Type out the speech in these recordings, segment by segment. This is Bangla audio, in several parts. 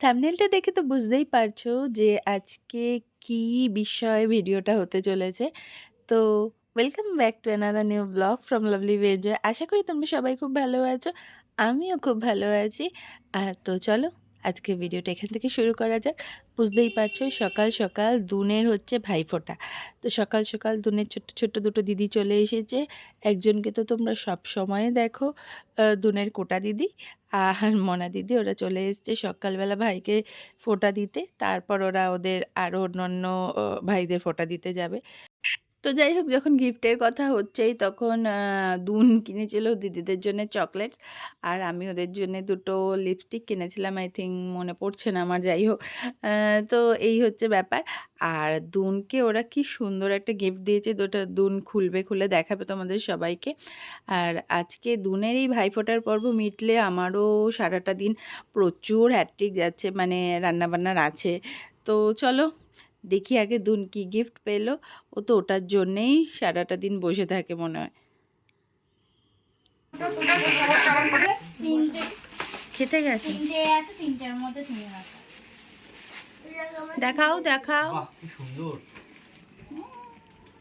থাম্বনেলটা দেখে তো বুঝতেই পারছ যে আজকে কি বিষয়ে ভিডিওটা হতে চলেছে। তো welcome back to another new blog from lovely enjoy. আশা করি তোমরা সবাই খুব ভালো আছো। আমিও খুব ভালো আছি। আর তো চলো আজকে ভিডিওটা এখান থেকে শুরু করা যাক। বুঝতেই পারছ সকাল, সকাল দুনের হচ্ছে ভাইফোঁটা। তো সকাল, সকাল দুনের ছোট্ট, ছোট্ট দুটো দিদি চলে এসেছে। একজনকে তো তোমরা সবসময় দেখো দুনের কোটা দিদি আর মনা দিদি ওরা চলে এসছে সকালবেলা ভাইকে ফোটা দিতে। তারপর ওরা ওদের আরও অন্যান্য ভাইদের ফোটা দিতে যাবে। তো যাই হোক যখন গিফটের কথা হচ্ছেই তখন দুন কিনেছিল দিদিদের জন্যে চকলেটস। আর আমি ওদের জন্যে দুটো লিপস্টিক কিনেছিলাম আই থিংক মনে পড়ছে না আমার যাই হোক। তো এই হচ্ছে ব্যাপার। আর দুনকে ওরা কি সুন্দর একটা গিফট দিয়েছে দুটো দুন খুলবে, খুলে দেখাবে তোমাদের সবাইকে। আর আজকে দুনের এই ভাইফোঁটার পর্ব মিটলে আমারও সারাটা দিন প্রচুর হ্যাট্রিক যাচ্ছে মানে রান্নাবান্নার আছে। তো চলো দেখি আগে দুন কি গিফট পেল। ও তো ওটার জন্যেই সারাটা দিন বসে থাকে মনে হয়। খেতে গেছে। দেখাও, দেখাও। কি সুন্দর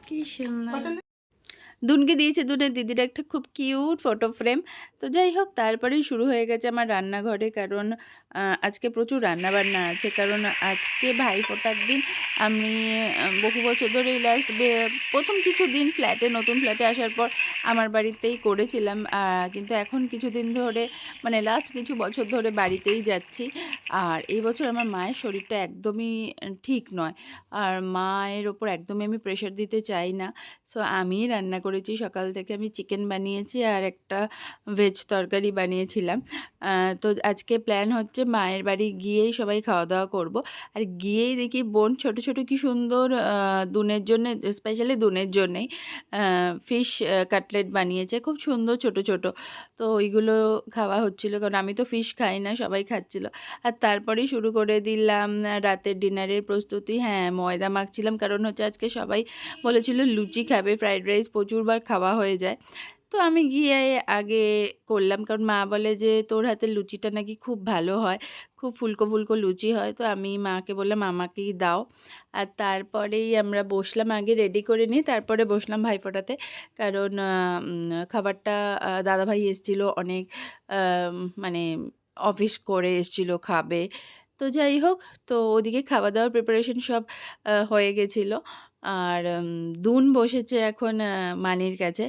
কি সুন্দর। দুনকে দিয়েছে দুনের দিদির একটা খুব কিউট ফটো ফ্রেম। তো যাই হোক, তারপরেই শুরু হয়ে গেছে আমার রান্নাঘরে কারণ আজকে প্রচুর রান্নাবান্না আছে। কারণ, আজকে ভাইফোঁটার দিন আমি বহু বছর ধরে লাস্ট বে ১ম কিছুদিন ফ্ল্যাটে নতুন ফ্ল্যাটে আসার পর আমার বাড়িতেই করেছিলাম। কিন্তু এখন কিছুদিন ধরে মানে লাস্ট কিছু বছর ধরে বাড়িতেই যাচ্ছি। আর এই বছর আমার মায়ের শরীরটা একদমই ঠিক নয়। আর মায়ের ওপর একদমই আমি প্রেশার দিতে চাই না। সো আমিই রান্না করেছি সকাল থেকে আমি চিকেন বানিয়েছি আর একটা ভেজ তরকারি বানিয়েছিলাম। তো আজকে প্ল্যান হচ্ছে মায়ের বাড়ি গিয়েই সবাই খাওয়া-দাওয়া করব। আর গিয়েই দেখি বোন ছোট, ছোট কি সুন্দর দুনের জন্যে স্পেশালি দুনের জন্যেই ফিশ কাটলেট বানিয়েছে। খুব সুন্দর ছোট, ছোট। তো ওইগুলো খাওয়া হচ্ছিল কারণ আমি তো ফিশ খাই না সবাই খাচ্ছিল। আর তারপরেই শুরু করে দিলাম রাতের ডিনারের প্রস্তুতি। হ্যাঁ, ময়দা মাখছিলাম কারণ হচ্ছে আজকে সবাই বলেছিল লুচি খাবে, ফ্রাইড রাইস প্রচুরবার খাওয়া হয়ে যায়। তো আমি গিয়ে আগে করলাম কারণ মা বলে যে, "তোর হাতের লুচিটা নাকি খুব ভালো হয়। খুব ফুলকো, ফুলকো লুচি হয়।" তো আমি মাকে বললাম, "আমাকেই দাও।" আর তারপরেই আমরা বসলাম আগে রেডি করে নিয়ে তারপরে বসলাম ভাইফোঁটাতে। কারণ খাবারটা দাদাভাই এসেছিল অনেক মানে অফিস করে এসেছিল খাবে। তো যাই হোক তো ওদিকে খাওয়া-দাওয়ার প্রিপারেশন সব হয়ে গেছিল। আর দুন বসেছে এখন মানির কাছে।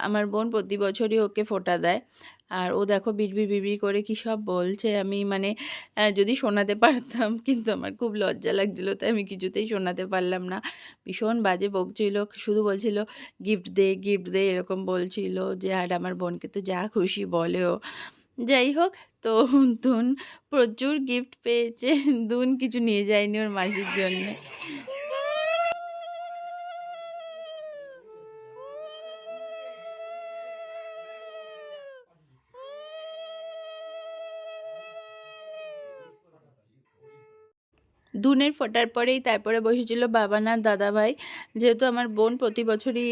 আমার বোন প্রতি বছরই ওকে ফোটা দেয়। আর ও দেখো বিড়বিড়, বিড়বিড় করে কি সব বলছে আমি মানে যদি শোনাতে পারতাম কিন্তু আমার খুব লজ্জা লাগছিল তাই আমি কিছুতেই শোনাতে পারলাম না। ভীষণ বাজে বকছিল। শুধু বলছিল, "গিফট দে, গিফট দে" এরকম বলছিল যে আর আমার বোনকে তো যা খুশি বলে ও। যাই হোক তো দুন প্রচুর গিফট পেয়েছে। দুন কিছু নিয়ে যায়নি ওর মাসির জন্যে। দুনের ফোটার পরেই তারপরে বসেছিল বাবান আর দাদাভাই। যেহেতু আমার বোন প্রতি বছরই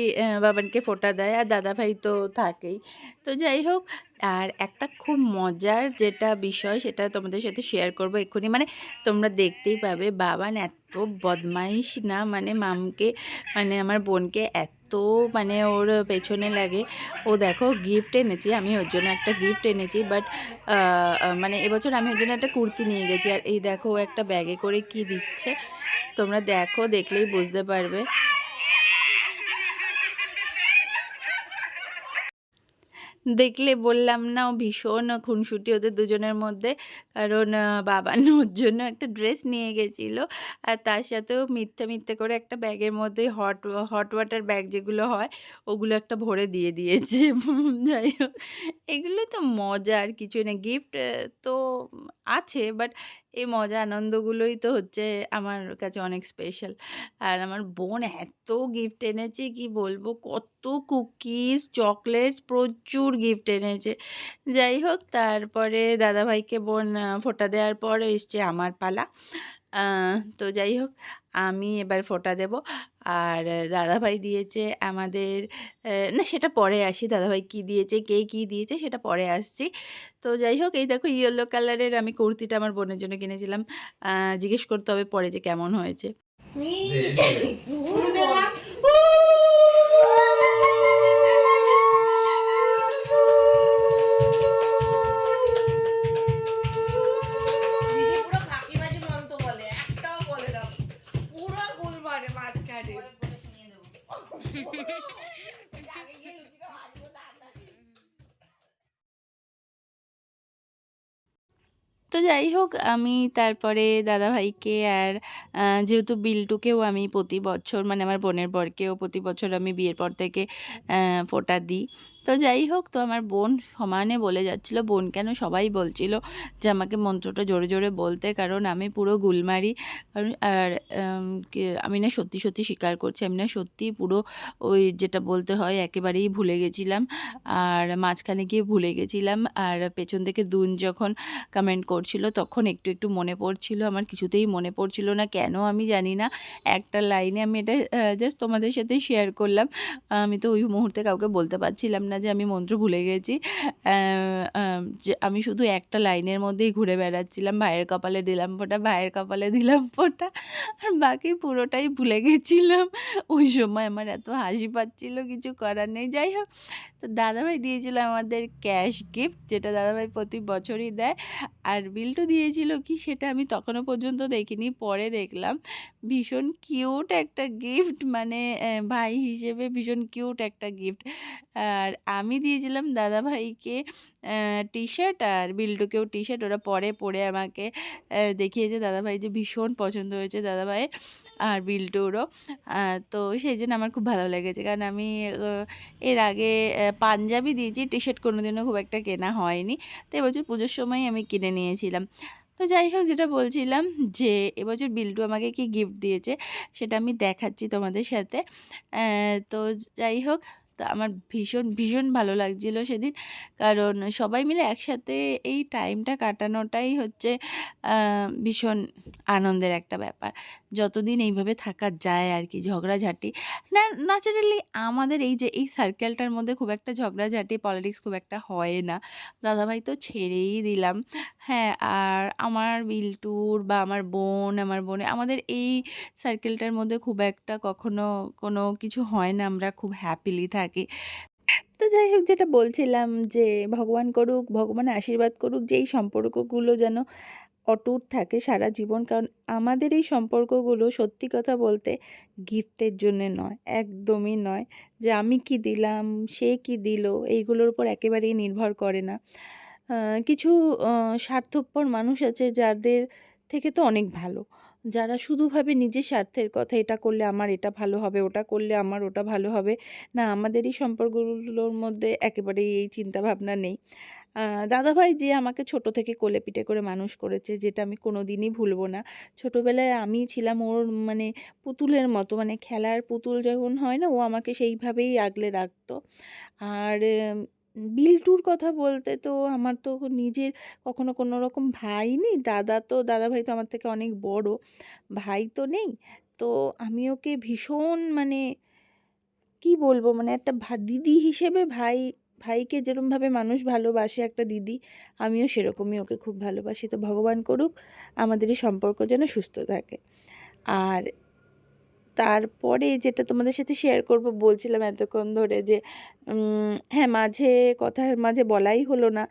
বাবানকে ফোঁটা দেয়, আর দাদা ভাই তো থাকেই। তো যাই হোক আর একটা খুব মজার যেটা বিষয় সেটা তোমাদের সাথে শেয়ার করব এক্ষুনি। মানে তোমরা দেখতেই পাবে বাবান এত বদমাইশ না মানে মামকে মানে আমার বোনকে এত মানে ওর পেছনে লাগে। ও দেখো গিফট এনেছি। আমি ওর জন্য একটা গিফট এনেছি। বাট মানে এবছর আমি ওর জন্য একটা কুর্তি নিয়ে গেছি। আর এই দেখো ও একটা ব্যাগে করে কি দিচ্ছে। তোমরা দেখো, দেখলেই বুঝতে পারবে। দেখলে বললাম না ভীষণ খুনসুটি ওদের দুজনের মধ্যে। কারণ আ বাবান ওর জন্য একটা ড্রেস নিয়ে গেছিল। আর তার সাথেও মিথ্যে, মিথ্যে করে একটা ব্যাগের মধ্যে হট হট ওয়াটার ব্যাগ যেগুলো হয় ওগুলো একটা ভরে দিয়ে দিয়েছে। যাই হোক এগুলো তো মজা আর কিছুই না। গিফট তো আছে বাট এই মজা আনন্দগুলোই তো হচ্ছে আমার কাছে অনেক স্পেশাল। আর আমার বোন এত গিফট এনেছে কি বলব কত কুকিজ, চকলেটস প্রচুর গিফট এনেছে। যাই হোক তারপরে দাদাভাইকে বোন ফোটা দেওয়ার পর এসছে আমার পালা। তো যাই হোক আমি এবার ফোঁটা দেব। আর দাদাভাই দিয়েছে আমাদের না সেটা পরে আসি। দাদাভাই কি দিয়েছে কে কি দিয়েছে সেটা পরে আসছি। তো যাই হোক এই দেখো ইয়েলো কালারের আমি কুর্তিটা আমার বোনের জন্য কিনেছিলাম। জিজ্ঞেস করতে হবে পরে যে কেমন হয়েছে। যাই হোক আমি তারপরে দাদাভাইকে আর যেহেতু বিল্টুকেও আমি প্রতি বছর মানে আমার বোনের বরকেও প্রতি বছর আমি বিয়ের পর থেকে ফোঁটা দিই। তো যাই হোক, তো আমার বোন সমানে বলে যাচ্ছিল, বোন কেন সবাই বলছিল যে আমাকে মন্ত্রটা জোরে জোরে বলতে, কারণ আমি পুরো গুলমারি, কারণ আর আমি না সত্যি সত্যি স্বীকার করছি, আমি না সত্যি পুরো ওই যেটা বলতে হয় একেবারেই ভুলে গেছিলাম। আর মাঝখানে গিয়ে ভুলে গেছিলাম, আর পেছন থেকে দুন যখন কমেন্ট করছিল, তখন একটু একটু মনে পড়ছিল, আমার কিছুতেই মনে পড়ছিল না, কেন আমি জানি না। একটা লাইনে আমি এটা জাস্ট তোমাদের সাথে শেয়ার করলাম। আমি তো ওই মুহূর্তে কাউকে বলতে পারছিলাম না যে আমি মন্ত্র ভুলে গেছি। যে আমি শুধু একটা লাইনের মধ্যেই ঘুরে বেড়াচ্ছিলাম, ভাইয়ের কপালে দিলাম ফোটা, ভাইয়ের কপালে দিলাম ফোটা, আর বাকি পুরোটাই ভুলে গেছিলাম। ওই সময় আমার এত হাসি পাচ্ছিল, কিছু করার নেই। যাই হোক তো দাদাভাই দিয়েছিল আমাদের ক্যাশ গিফট, যেটা দাদাভাই প্রতি বছরই দেয়। আর বিল্টু দিয়েছিল কি, সেটা আমি তখনও পর্যন্ত দেখিনি, পরে দেখলাম। ভীষণ কিউট একটা গিফট মানে ভাই হিসেবে ভীষণ কিউট একটা গিফট। আর আমি দিয়েছিলাম দাদাভাইকে টি শার্ট আর বিল্টুকেও টি শার্ট ওরা পরে পরে আমাকে দেখিয়েছে। দাদাভাই যে ভীষণ পছন্দ হয়েছে দাদাভাইয়ের। আর বিল্টুরও তো সেই জন্য আমার খুব ভালো লেগেছে। কারণ আমি এর আগে পাঞ্জাবি দিয়েছি টি শার্ট কোনোদিনও খুব একটা কেনা হয়নি। তো এবছর পুজোর সময় আমি কিনে নিয়েছিলাম। তো যাই হোক, যেটা বলছিলাম যে, এবছর বিল্টু আমাকে কি গিফট দিয়েছে, সেটা আমি দেখাচ্ছি তোমাদের সাথে। তো যাই হোক তো আমার ভীষণ ভীষণ ভালো লাগছিল সেদিন। কারণ সবাই মিলে একসাথে এই টাইমটা কাটানোটাই হচ্ছে ভীষণ আনন্দের একটা ব্যাপার। যতদিন এইভাবে থাকা যায় আর কি, ঝগড়াঝাটি। না ন্যাচারালি আমাদের এই যে, এই সার্কেলটার মধ্যে খুব একটা ঝগড়াঝাটি পলিটিক্স খুব একটা হয় না। দাদাভাই তো ছেড়েই দিলাম। হ্যাঁ আর আমার বিল্টুর বা আমার বোন, আমার বোনে আমাদের এই সার্কেলটার মধ্যে খুব একটা কখনো কোনো কিছু হয় না, আমরা খুব হ্যাপিলি থাকি। তো যাই হোক, যেটা বলছিলাম যে ভগবান করুক, ভগবান আশীর্বাদ করুক যে এই সম্পর্কগুলো যেন অটুট থাকে সারা জীবন, কারণ আমাদের এই সম্পর্কগুলো সত্যি কথা বলতে গিফটের জন্য নয়, একদমই নয়। যে আমি কি দিলাম, সে কি দিল, এইগুলোর উপর একেবারেই নির্ভর করে না। কিছু স্বার্থপর মানুষ আছে যাদের থেকে তো অনেক ভালো। যারা শুধু ভাবে নিজের স্বার্থের কথা, এটা করলে আমার এটা ভালো হবে, ওটা করলে আমার ওটা ভালো হবে। না, আমাদের এই সম্পর্কগুলোর মধ্যে একেবারেই এই চিন্তা ভাবনা নেই দাদাভাই যে আমাকে ছোট থেকে কোলে পিঠে করে মানুষ করেছে, যেটা আমি কোনোদিনই ভুলবো না। ছোটবেলায় আমি ছিলাম ওর মানে পুতুলের মতো মানে খেলার পুতুল যখন হয় না, ও আমাকে সেইভাবেই আগলে রাখতো। আর বিল্টুর কথা বলতে তো আমার তো নিজের কখনো কোনো রকম ভাই নেই। দাদা তো, দাদা ভাই তো আমার থেকে অনেক বড়। ভাই তো নেই। তো আমি ওকে ভীষণ মানে কি বলব? মানে একটা দিদি হিসেবে ভাই, ভাইকে যেরমভাবে মানুষ ভালোবাসে, একটা দিদি, আমিও সেরকমই ওকে খুব ভালোবাসি। তো ভগবান করুক আমাদের এই সম্পর্ক যেন সুস্থ থাকে। আর তারপরে যেটা তোমাদের সাথে শেয়ার করব, বলছিলাম এতক্ষণ ধরে যে হ্যাঁ মাঝে কথার মাঝে বলাই হলো না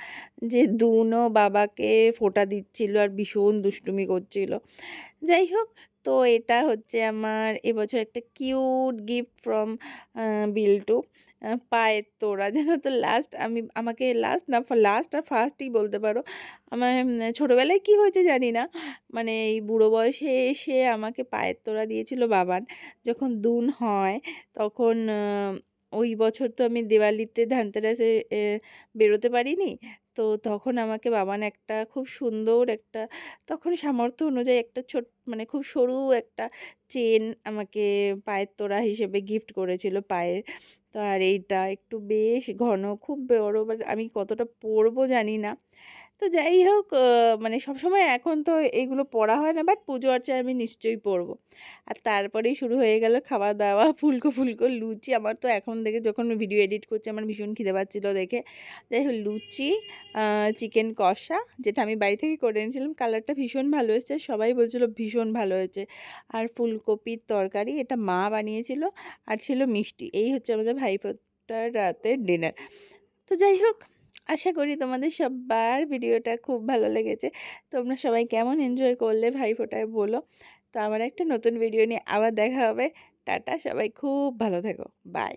যে দুনো বাবাকে ফোটা দিচ্ছিল আর ভীষণ দুষ্টুমি করছিল। যাই হোক তো এটা হচ্ছে আমার এবছর একটা কিউট গিফট ফ্রম বিল্টু। পায়ের তোড়া যেন তো লাস্ট আমি, আমাকে লাস্ট না লাস্ট আর ফার্স্টই বলতে পারো। আমার ছোটোবেলায় কি হয়েছে জানি না মানে এই বুড়ো বয়সে এসে আমাকে পায়ের তোড়া দিয়েছিল বাবান যখন দুন হয়, তখন ওই বছর তো আমি দিওয়ালিতে ধানতেরাসে বেরোতে পারিনি। তো তখন আমাকে বাবান একটা খুব সুন্দর একটা, তখন সামর্থ্য অনুযায়ী একটা ছোট মানে খুব সরু একটা চেন আমাকে পায়ের তোড়া হিসেবে গিফট করেছিল পায়ের। তো আর এইটা একটু বেশ ঘন, খুব বড় বাট আমি কতটা পরবো জানি না। তো যাই হোক মানে সবসময় এখন তো এগুলো পড়া হয় না বাট পুজো আর্চায় আমি নিশ্চয়ই পরবো আর তারপরেই শুরু হয়ে গেল খাওয়া দাওয়া ফুলকো ফুলকো, লুচি। আমার তো এখন দেখে যখন ভিডিও এডিট করছি, আমার ভীষণ খিদে পাচ্ছিলো দেখে। যাই হোক, লুচি চিকেন কষা, যেটা আমি বাড়ি থেকে করে এনেছিলাম কালারটা ভীষণ ভালো হয়েছে সবাই বলছিল ভীষণ ভালো হয়েছে। আর ফুলকপির তরকারি, এটা মা বানিয়েছিল, আর ছিল মিষ্টি। এই হচ্ছে আমাদের ভাইফোঁটার রাতের ডিনার তো যাই হোক আশা করি তোমাদের সবার ভিডিওটা খুব ভালো লেগেছে। তোমরা সবাই কেমন এনজয় করলে ভাইফোঁটায় বলো। তো আবার একটা নতুন ভিডিও নিয়ে আবার দেখা হবে। টাটা, সবাই খুব ভালো থেকো। বাই